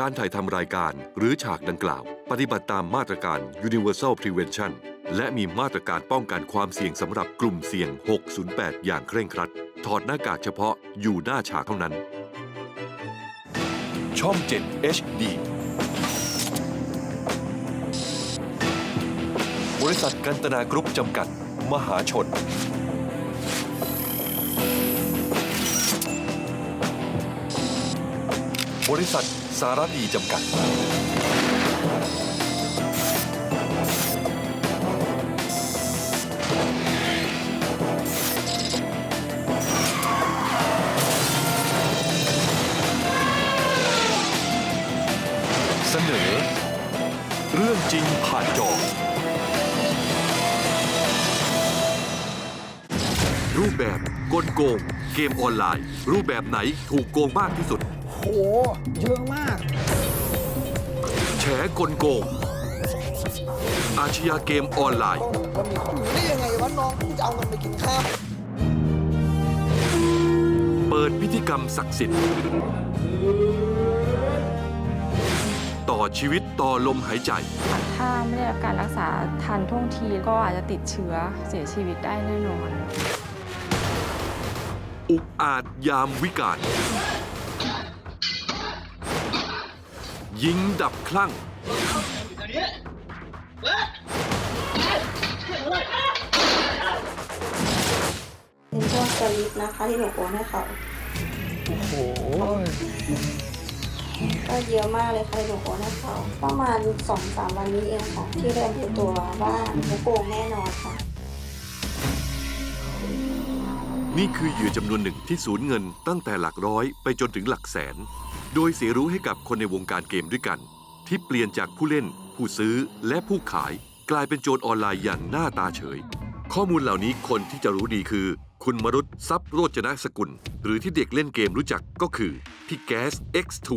การถ่ายทำรายการหรือฉากดังกล่าว ปฏิบัติตามมาตรการ Universal Prevention และมีมาตรการป้องกันความเสี่ยงสำหรับกลุ่มเสี่ยง 608 อย่างเคร่งครัด ถอดหน้ากากเฉพาะอยู่หน้าฉากเท่านั้น ช่อง 7 HD บริษัทกันตนากรุ๊ปจำกัด มหาชน บริษัท สารดีจำกัด เสนอ เรื่องจริงผ่านจอ รูปแบบกลโกง เกมออนไลน์ รูปแบบไหนถูกโกงมากที่สุด โห เยอะมาก แฉกลโกง อาชญาเกมออนไลน์ มันมีคนได้ยังไงวะน้องกูจะเอาเงินไปกินข้าว เปิดพิธีกรรมศักดิ์สิทธิ์ ต่อชีวิตต่อลมหายใจ ถ้าไม่ได้รับการรักษาทันท่วงทีก็อาจจะติดเชื้อเสียชีวิตได้แน่นอน อุกอาจยามวิกาล ยิงดับคลั่ง เป็นพวกสลิปนะคะที่หนูโอนให้เขาโอ้โห ก็เยอะมากเลยค่ะที่หนูโอนให้เขาประมาณสองสามวันนี้เองค่ะ ที่เริ่มรู้ตัวว่าหนูโกงแน่นอนค่ะ นี่คือเหยื่อจำนวนหนึ่งที่สูญเงินตั้งแต่หลักร้อยไปจนถึงหลักแสน โดยเสียรู้ให้กับคนในวงการเกมด้วยกัน ที่เปลี่ยนจากผู้เล่น ผู้ซื้อและผู้ขาย กลายเป็นโจรออนไลน์อย่างหน้าตาเฉย ข้อมูลเหล่านี้คนที่จะรู้ดีคือ คุณมรุตทรัพย์โรจนสกุล หรือที่เด็กเล่นเกมรู้จักก็คือพี่แก๊ส X2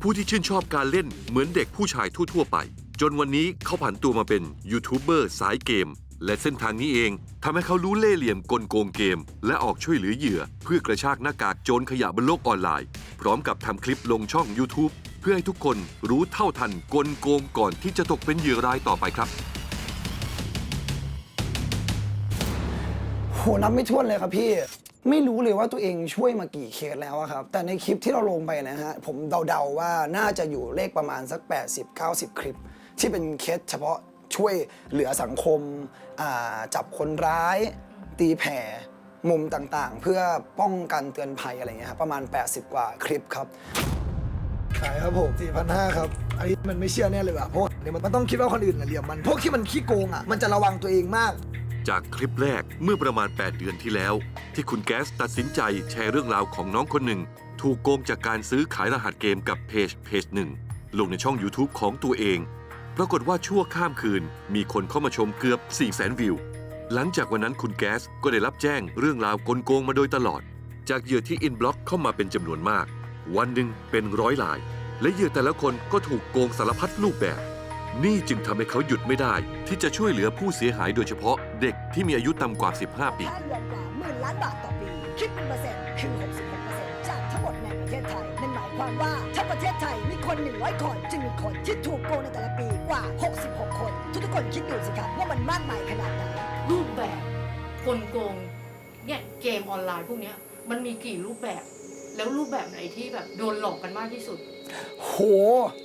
ผู้ที่ชื่นชอบการเล่นเหมือนเด็กผู้ชายทั่ว ๆ ไป จนวันนี้เขาผันตัวมาเป็นยูทูบเบอร์สายเกม และเส้นทางนี้เองทำให้เขารู้เล่ห์เหลี่ยมกลโกงเกม และออกช่วยเหลือเหยื่อ เพื่อกระชากหน้ากากโจรขยะบนโลกออนไลน์ พร้อมกับทำคลิปลงช่อง YouTube เพื่อให้ทุกคนรู้เท่าทันกลโกงก่อนที่จะตกเป็นเหยื่อรายต่อไปครับ โหนับไม่ถ้วนเลยครับพี่ ไม่รู้เลยว่าตัวเองช่วยมากี่เคสแล้วอะครับ แต่ในคลิปที่เราลงไปนะฮะ ผมเดาๆว่าน่าจะอยู่เลขประมาณสัก 80-90 คลิป ที่เป็นเคสเฉพาะ ช่วยเหลือสังคมอ่าจับคนร้าย ตีแผ่มุมต่างๆ เพื่อป้องกันเตือนภัยอะไรเงี้ยครับประมาณ 80 กว่าคลิปครับ ขายครับผม4,500ครับอันนี้มันไม่เชื่อแน่เลยว่ะเพราะว่าเดี๋ยวมันต้องคิดว่าคนอื่นน่ะเหลี่ยมมันพวกที่มันขี้โกงอะมันจะระวังตัวเองมาก จากคลิปแรกเมื่อประมาณ 8 เดือนที่แล้ว ที่คุณแก๊สตัดสินใจแชร์เรื่องราวของน้องคนหนึ่ง ถูกโกงจากการซื้อขายรหัสเกมกับเพจเพจหนึ่งลงในช่อง YouTube ของตัวเอง ปรากฏว่าชั่วข้ามคืน มีคนเข้ามาชมเกือบ 4 0 0 0 0 0วิว หลังจากวันนั้นคุณแก๊สก็ได้รับแจ้งเรื่องราวกลโกงมาโดยตลอด จากเหยื่อที่อินบล็อกเข้ามาเป็นจำนวนมาก วันหนึ่งเป็นร้อยลาย และเหยื่อแต่ละคนก็ถูกโกงสารพัดรูปแบบ นี่จึงทำให้เขาหยุดไม่ได้ ที่จะช่วยเหลือผู้เสียหายโดยเฉพาะเด็กที่มีอายุต่ำกว่า 15 ปีค่าเงินกว่าหมื่นล้านบาทต่อปี คิดเป็นเปอร์เซ็นต์คือ 66%จากทั้งหมดในประเทศไทย ความว่าถ้าประเทศไทยมีคน 100 คนจึงมีคนที่ถูกโกงในแต่ละปีกว่า 66 คน ทุกๆคนคิดดูสิครับว่ามันมากมายขนาดไหนรูปแบบกลโกงเนี่ยเกมออนไลน์พวกเนี้ยมันมีกี่รูปแบบ แล้วรูปแบบไหนที่แบบโดนหลอกกันมากที่สุด โห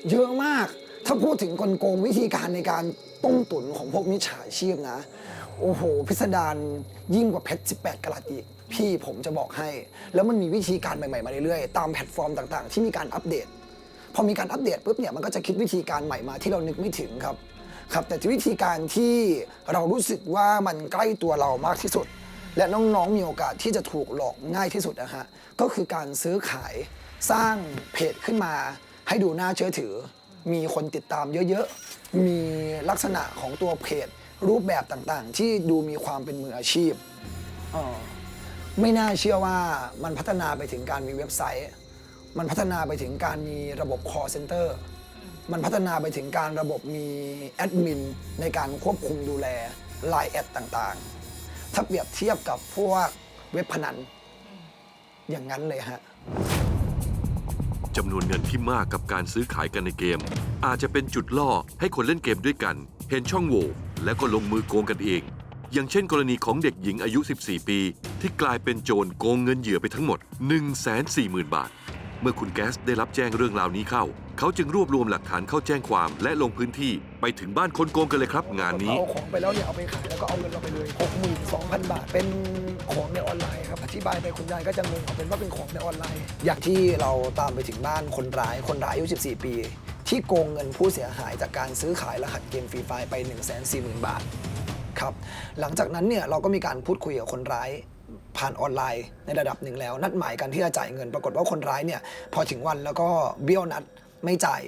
เยอะมาก ถ้าพูดถึงกลโกงวิธีการในการต้มตุ๋นของพวกมิจฉาชีพนะ โอ้โห พิสดารยิ่งกว่าเพชร 18กะรัตอีก พี่ผมจะบอกให้ แล้วมันมีวิธีการใหม่ๆมาเรื่อยๆ ตามแพลตฟอร์มต่างๆ ที่มีการอัปเดต พอมีการอัปเดตปุ๊บเนี่ยมันก็จะคิดวิธีการใหม่มาที่เรานึกไม่ถึงครับครับ แต่วิธีการที่เรารู้สึกว่ามันใกล้ตัวเรามากที่สุด และน้องๆมีโอกาสที่จะถูกหลอกง่ายที่สุดนะฮะก็คือการซื้อขายสร้างเพจขึ้นมา ให้ดูน่าเชื่อถือ มีคนติดตามเยอะๆ มีลักษณะของตัวเพจ รูปแบบต่างๆ ที่ดูมีความเป็นมืออาชีพเอ่อไม่น่าเชื่อว่ามันพัฒนาไปถึงการมีเว็บไซต์ มันพัฒนาไปถึงการมีระบบ call center มันพัฒนาไปถึงการระบบมีแอดมินในการควบคุมดูแล Line แอดต่างๆ ถ้าเปรียบเทียบกับพวกเว็บพนัน อย่างนั้นเลยฮะจจำนวนเงินที่มากกับการซื้อขายกันในเกม อาจจะเป็นจุดล่อให้คนเล่นเกมด้วยกัน เห็นช่องโหว่และก็ลงมือโกงกันเองอย่างเช่นกรณีของเด็กหญิงอายุ 14 ปี ที่กลายเป็นโจรโกงเงินเหยื่อไปทั้งหมด 140,000 บาท เมื่อคุณแก๊สได้รับแจ้งเรื่องราวนี้เข้า เขาจึงรวบรวมหลักฐานเข้าแจ้งความและลงพื้นที่ไปถึงบ้านคนโกงกันเลยครับ งานนี้ เอาของไปแล้วเนี่ยเอาไปขายแล้วก็เอาเงินเราไปเลย 62,000 บาท เป็นของในออนไลน์ครับ อธิบายไปคุณยายก็จะงงเอาเป็นว่าเป็นของในออนไลน์ อย่างที่เราตามไปถึงบ้านคนร้าย คนร้ายอายุ 14 ปี ที่โกงเงินผู้เสียหายจากการซื้อขายรหัสเกมฟรีไฟไป 140,000 บาทครับหลังจากนั้นเนี่ยเราก็มีการพูดคุยกับคนร้ายผ่านออนไลน์ในระดับหนึ่งแล้ว นัดหมายกันที่จะจ่ายเงิน ปรากฏว่าคนร้ายเนี่ยพอถึงวันแล้วก็เบี้ยวนัดไม่จ่าย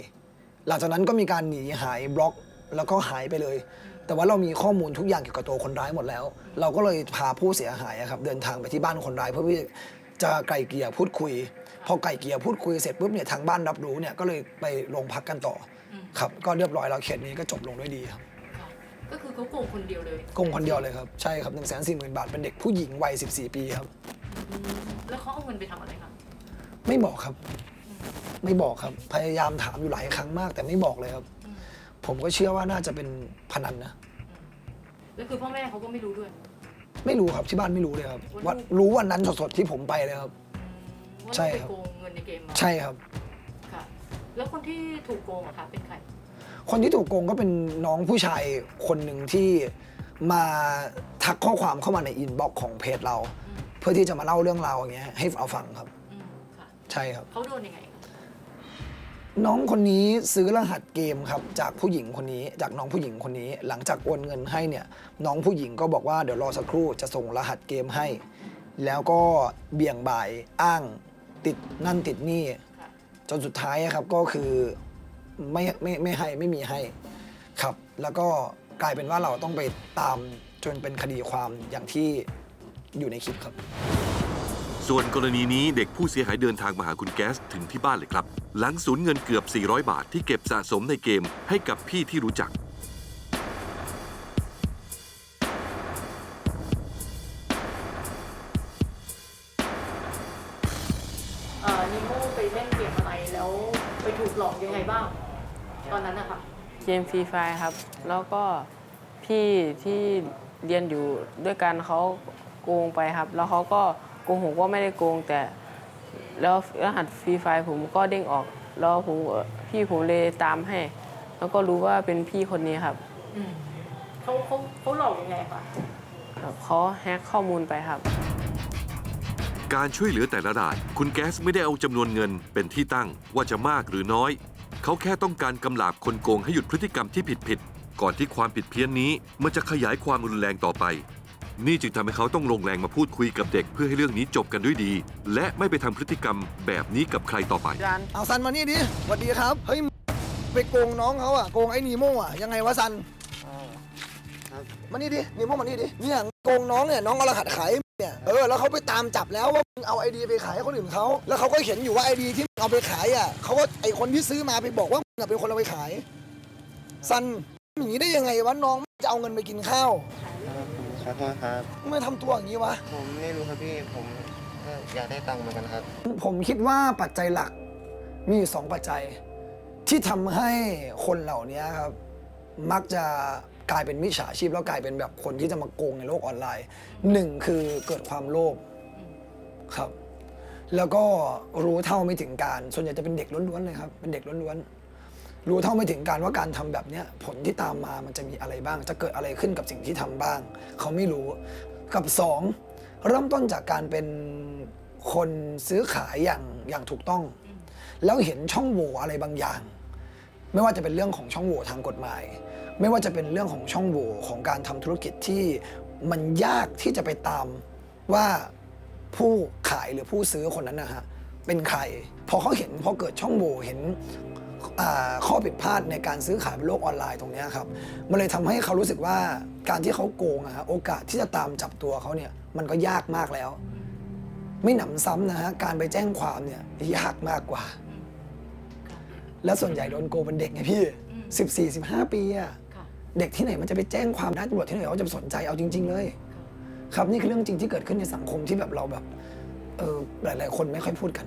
หลังจากนั้นก็มีการหนีหายบล็อกแล้วก็หายไปเลย แต่ว่าเรามีข้อมูลทุกอย่างเกี่ยวกับตัวคนร้ายหมดแล้ว เราก็เลยพาผู้เสียหายครับเดินทางไปที่บ้านคนร้ายเพื่อที่จะไกลเกลี่ยพูดคุย พอไกลเกลี่ยพูดคุยเสร็จปุ๊บเนี่ยทางบ้านรับรู้เนี่ยก็เลยไปโรงพักกันต่ออมครับก็เรียบร้อยแล้วเคสนี้ก็จบลงด้วยดีครับค่ะก็คือเขาโกงคนเดียวเลยโกงคนเดียวเลยครับใช่ครับ1นึ่งแสนสี่หมื่นบาทเป็นเด็กผู้หญิงวัย14 ปีครับแล้วเขาเอาเงินไปทำอะไรคะไม่บอกครับ ไม่บอกครับ พยายามถามอยู่หลายครั้งมาก แต่ไม่บอกเลยครับ อืมผมก็เชื่อว่าน่าจะเป็นพนันนะ แล้วคือพ่อแม่เขาก็ไม่รู้ด้วย ไม่รู้ครับที่บ้านไม่รู้เลยครับวัว่านลูกรู้วันนั้นสดๆที่ผมไปเลยครับอืม ว่าใช่ไปครับ โกงเงินในเกมมาใช่ครับ ค่ะ แล้วคนที่ถูกโกงอะคะเป็นใคร คนที่ถูกโกงก็เป็นน้องผู้ชายคนหนึ่งที่มาทักข้อความเข้ามาในอินบ็อกซ์ของเพจเรา อืม เพื่อที่จะมาเล่าเรื่องราวอย่างเงี้ยให้เอาฟังครับ อืมค่ะใช่ครับ เขาโดนยังไงคะน้องคนนี้ซื้อรหัสเกมครับจากผู้หญิงคนนี้จากน้องผู้หญิงคนนี้ หลังจากโอนเงินให้เนี่ยน้องผู้หญิงก็บอกว่าเดี๋ยวรอสักครู่จะส่งรหัสเกมให้ แล้วก็เบี่ยงบ่ายอ้าง ติดนั่นติดนี่ค่ะจนสุดท้ายอะครับก็คือไม่ไม่ไม่ให้ไม่มีให้ครับ แล้วก็กลายเป็นว่าเราต้องไปตามจนเป็นคดีความอย่างที่อยู่ในคลิปครับ ส่วนกรณีนี้เด็กผู้เสียหายเดินทางมาหาคุณแก๊สถึงที่บ้านเลยครับ หลังสูญเงินเกือบ 400 บาทที่เก็บสะสมในเกมให้กับพี่ที่รู้จัก นิโมไปเล่นเกมอะไรแล้วไปถูกหลอกยังไงบ้าง ตอนนั้นนะคะเกมฟรีไฟครับ แล้วก็พี่ที่เรียนอยู่ด้วยกันเขาโกงไปครับ แล้วเขาก็โกงผมว่าไม่ได้โกงแต่ แล้วรหัสฟรีไฟผมก็เด้งออก แล้วผมพี่ผมเลยตามให้ แล้วก็รู้ว่าเป็นพี่คนนี้ครับอืมเขาเขาเขาหลอกยังไงคะ ครับเขาแฮ็กข้อมูลไปครับ การช่วยเหลือแต่ละราย คุณแก๊สไม่ได้เอาจำนวนเงินเป็นที่ตั้งว่าจะมากหรือน้อย เขาแค่ต้องการกำลาบคนโกงให้หยุดพฤติกรรมที่ผิดผิดๆก่อนที่ความผิดเพี้ยนนี้มันจะขยายความรุนแรงต่อไป นี่จึงทำให้เขาต้องลงแรงมาพูดคุยกับเด็กเพื่อให้เรื่องนี้จบกันด้วยดี และไม่ไปทำพฤติกรรมแบบนี้กับใครต่อไปเอาซันมานี่ดิสวัสดีครับ เฮ้ย ไปโกงน้องเขาอะโกงไอ้นีโม่อะยังไงวะซัน มานี่ดินีโม่มานี่ดิ เนี่ยโกงน้องเนี่ยน้องเอารหัสขาย เนี่ยเออแล้วเขาไปตามจับแล้วว่ามึงเอาไอดีไปขายให้คนอื่นเขาแล้วเขาก็เห็นอยู่ว่าไอดีที่มึงเอาไปขายอะเขาก็ไอคนที่ซื้อมาไปบอกว่ามึงอะเป็นคนเอาไปขายซันอย่างนี้ได้ยังไงวะน้องจะเอาเงินไปกินข้าวขอโทษครับทำไม่ทำตัวอย่างนี้วะ ผมไม่รู้ครับพี่ ผมก็อยากได้ตังค์เหมือนกันครับ ผมคิดว่าปัจจัยหลักมีอยู่สองปัจจัย ที่ทำให้คนเหล่านี้ครับ มักจะ กลายเป็นมิจฉาชีพแล้วกลายเป็นแบบคนที่จะมาโกงในโลกออนไลน์หนึ่งคือเกิดความโลภครับ แล้วก็รู้เท่าไม่ถึงการ ส่วนใหญ่จะเป็นเด็กล้วนๆเลยครับเป็นเด็กล้วนๆรู้เท่าไม่ถึงการว่าการทำแบบเนี้ยผลที่ตามมามันจะมีอะไรบ้าง จะเกิดอะไรขึ้นกับสิ่งที่ทำบ้าง เขาไม่รู้กับสองเริ่มต้นจากการเป็นคนซื้อขายอย่างอย่างถูกต้อง แล้วเห็นช่องโหว่อะไรบางอย่าง ไม่ว่าจะเป็นเรื่องของช่องโหว่ทางกฎหมาย ไม่ว่าจะเป็นเรื่องของช่องโหว่ของการทำธุรกิจที่มันยากที่จะไปตามว่าผู้ขายหรือผู้ซื้อคนนั้นนะฮะเป็นใคร พอเขาเห็นพอเกิดช่องโหว่เห็นข้อผิดพลาดในการซื้อขายบนโลกออนไลน์ตรงนี้ครับ มันเลยทำให้เขารู้สึกว่าการที่เขาโกงอะฮะโอกาสที่จะตามจับตัวเขาเนี่ยมันก็ยากมากแล้ว ไม่หนำซ้ำนะฮะการไปแจ้งความเนี่ยยากมากกว่า และส่วนใหญ่โดนโกงเป็นเด็กไงพี่ อืม14 15 ปีอะค่ะ เด็กที่ไหนมันจะไปแจ้งความได้ตำรวจที่ไหนเขาจะสนใจเอาจริง ๆ เลย ครับนี่คือเรื่องจริงที่เกิดขึ้นในสังคมที่แบบเราแบบเออหลาย ๆ คนไม่ค่อยพูดกัน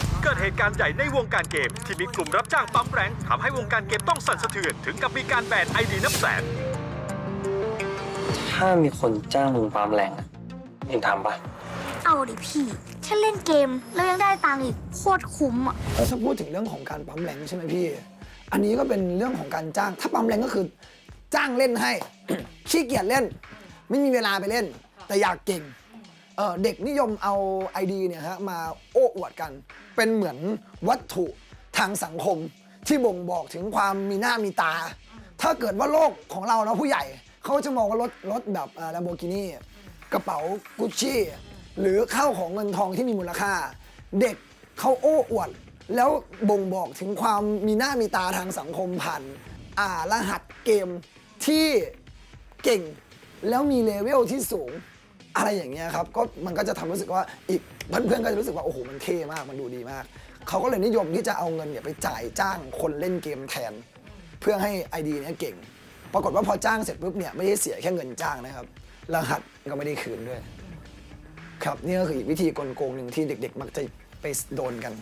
อ๋อเกิดเหตุการณ์ใหญ่ในวงการเกม ที่มีกลุ่มรับจ้างปั๊มแรงทำให้วงการเกมต้องสั่นสะเทือน ถึงกับมีการแบนไอดีนับแสน ถ้ามีคนจ้างมึงปั๊มแรงอะเองทำปะ เอาดิพี่แค่เล่นเกมแล้วยังได้ตังค์อีกโคตรคุ้มอะแล้วถ้าพูดถึงเรื่องของการปั๊มแรงใช่ไหมพี่ อันนี้ก็เป็นเรื่องของการจ้าง ถ้าปั๊มแรงก็คือจ้างเล่นให้ ขี้เกียจเล่น ไม่มีเวลาไปเล่น แต่อยากเก่งเอ่อเด็กนิยมเอาไอดีเนี่ยฮะมาโอ้อวดกัน เป็นเหมือนวัตถุทางสังคมที่บ่งบอกถึงความมีหน้ามีตา ถ้าเกิดว่าโลกของเรานะผู้ใหญ่ เขาจะมองว่ารถรถแบบลัมโบกินี่กระเป๋ากุชชี่ หรือข้าวของเงินทองที่มีมูลค่า เด็กเขาโอ้อวด แล้วบ่งบอกถึงความมีหน้ามีตาทางสังคมผ่านอ่ารหัสเกมที่เก่ง แล้วมีเลเวลที่สูง อะไรอย่างเงี้ยครับก็มันก็จะทำรู้สึกว่าอีกเพื่อนๆก็จะรู้สึกว่าโอ้โหมันเท่มากมันดูดีมากเขาก็เลยนิยมที่จะเอาเงินเนี่ยไปจ่ายจ้างคนเล่นเกมแทน เพื่อให้ ID เนี้ยเก่ง ปรากฏว่าพอจ้างเสร็จปุ๊บเนี่ยไม่ได้เสียแค่เงินจ้างนะครับรหัสก็ไม่ได้คืนด้วย ครับนี่ก็คืออีกวิธีกลโกงหนึ่งที่เด็ก ๆ มักจะไปโดนกัน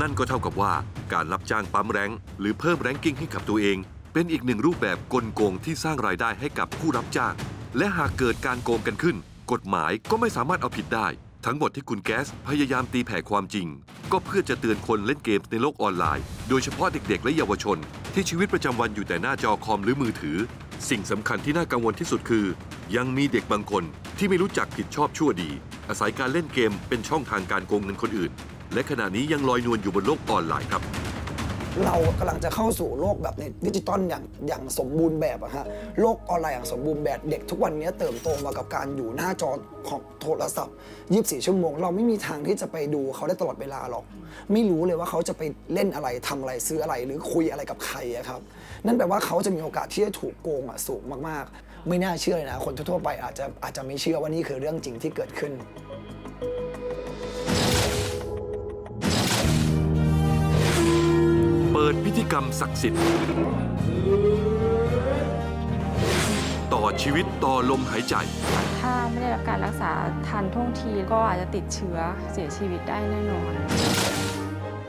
นั่นก็เท่ากับว่าการรับจ้างปั๊มแรงหรือเพิ่มแรงกิ้งให้กับตัวเอง เป็นอีกหนึ่งรูปแบบกลโกงที่สร้างรายได้ให้กับผู้รับจ้าง และหากเกิดการโกงกันขึ้น กฎหมายก็ไม่สามารถเอาผิดได้ ทั้งหมดที่คุณแก๊สพยายามตีแผ่ความจริง ก็เพื่อจะเตือนคนเล่นเกมในโลกออนไลน์ โดยเฉพาะเด็กๆ และเยาวชน ที่ชีวิตประจำวันอยู่แต่หน้าจอคอมหรือมือถือ สิ่งสำคัญที่น่ากังวลที่สุดคือ ยังมีเด็กบางคนที่ไม่รู้จักผิดชอบชั่วดี อาศัยการเล่นเกมเป็นช่องทางการโกงเงินคนอื่น และขณะนี้ยังลอยนวลอยู่บนโลกออนไลน์ครับ เรากำลังจะเข้าสู่โลกแบบในดิจิตอลอย่างอย่างสมบูรณ์แบบอะฮะโลกออนไลน์อย่างสมบูรณ์แบบเด็กทุกวันนี้เติบโตมากับการอยู่หน้าจอของโทรศัพท์ 24 ชั่วโมง เราไม่มีทางที่จะไปดูเขาได้ตลอดเวลาหรอก ไม่รู้เลยว่าเขาจะไปเล่นอะไรทำอะไรซื้ออะไรหรือคุยอะไรกับใครอะครับนั่นแปลว่าเขาจะมีโอกาสที่จะถูกโกงอะสูงมาก ไม่น่าเชื่อเลยนะ คนทั่วๆไปอาจจะอาจจะไม่เชื่อว่านี่คือเรื่องจริงที่เกิดขึ้น เปิดพิธีกรรมศักดิ์สิทธิ์ ต่อชีวิตต่อลมหายใจ ถ้าไม่ได้รับการรักษาทันท่วงทีก็อาจจะติดเชื้อเสียชีวิตได้แน่นอน